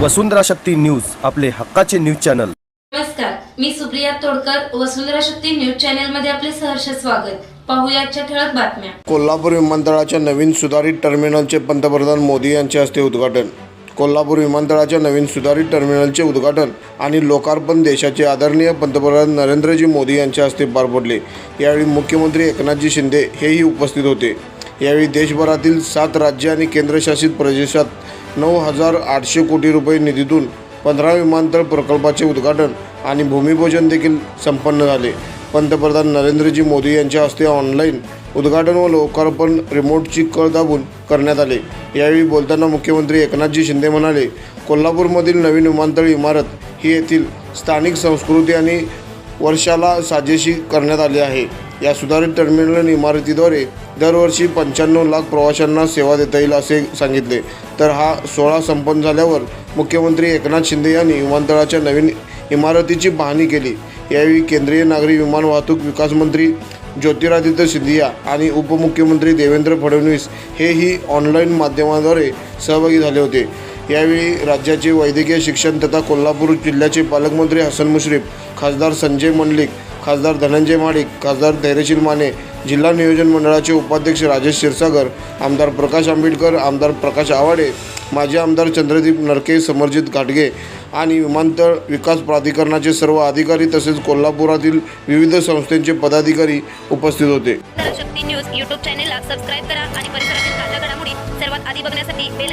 वसुंधरा Shakti news आपले हक्काचे news channel. नमस्कार मी सुप्रिया तोडकर वसुंधरा शक्ती न्यूज चॅनलमध्ये आपले सहर्ष स्वागत. पाहूया आजच्या ठळक बातम्या. कोल्हापूर विमानतळाच्या नवीन सुधारित टर्मिनलचे पंतप्रधान मोदी यांच्या हस्ते उद्घाटन. कोल्हापूर विमानतळाच्या नवीन सुधारित टर्मिनलचे उद्घाटन आणि लोकार्पण देशाचे आदरणीय पंतप्रधान नरेंद्रजी मोदी यांच्या हस्ते पार पडले. यावेळी मुख्यमंत्री एकनाथजी शिंदे हेही उपस्थित होते. यावेळी देशभरातील सात राज्य आणि केंद्रशासित प्रदेशात नऊ हजार आठशे कोटी रुपये निधीतून पंधरा विमानतळ प्रकल्पाचे उद्घाटन आणि भूमिपूजन देखील संपन्न झाले. पंतप्रधान नरेंद्रजी मोदी यांच्या हस्ते ऑनलाईन उद्घाटन व लोकार्पण रिमोटची कळ दाबून करण्यात आले. यावेळी बोलताना मुख्यमंत्री एकनाथजी शिंदे म्हणाले कोल्हापूरमधील नवीन विमानतळ इमारत ही येथील स्थानिक संस्कृती आणि वर्षाला साजेशी करण्यात आली आहे. या सुधारित टर्मिनल इमारतीद्वारे दरवर्षी पंच्याण्णव लाख प्रवाशांना सेवा देता येईल असे सांगितले. तर हा सोहळा संपन्न झाल्यावर मुख्यमंत्री एकनाथ शिंदे यांनी विमानतळाच्या नवीन इमारतीची पाहणी केली. यावेळी केंद्रीय नागरी विमान वाहतूक विकास मंत्री ज्योतिरादित्य सिंधिया आणि उपमुख्यमंत्री देवेंद्र फडणवीस हेही ऑनलाईन माध्यमाद्वारे सहभागी झाले होते. यावेळी राज्याचे वैद्यकीय शिक्षण तथा कोल्हापूर जिल्ह्याचे पालकमंत्री हसन मुश्रीफ खासदार संजय मंडलिक खासदार धनंजय माडिक खासदार धैर्यशील माने जिल्हा नियोजन मंडळाचे उपाध्यक्ष राजेश क्षीरसागर आमदार प्रकाश आंबेडकर आमदार प्रकाश आवाडे माजी आमदार चंद्रदीप नरके समर्जित घाटगे आणि विमानतळ विकास प्राधिकरणाचे सर्व अधिकारी तसेच कोल्हापुरातील विविध संस्थांचे पदाधिकारी उपस्थित होते. शक्ती न्यूज यूट्यूब चॅनेलला सबस्क्राईब करा आणि परिसरातील ताज्या घडामोडी सर्वात आधी बघण्यासाठी बेल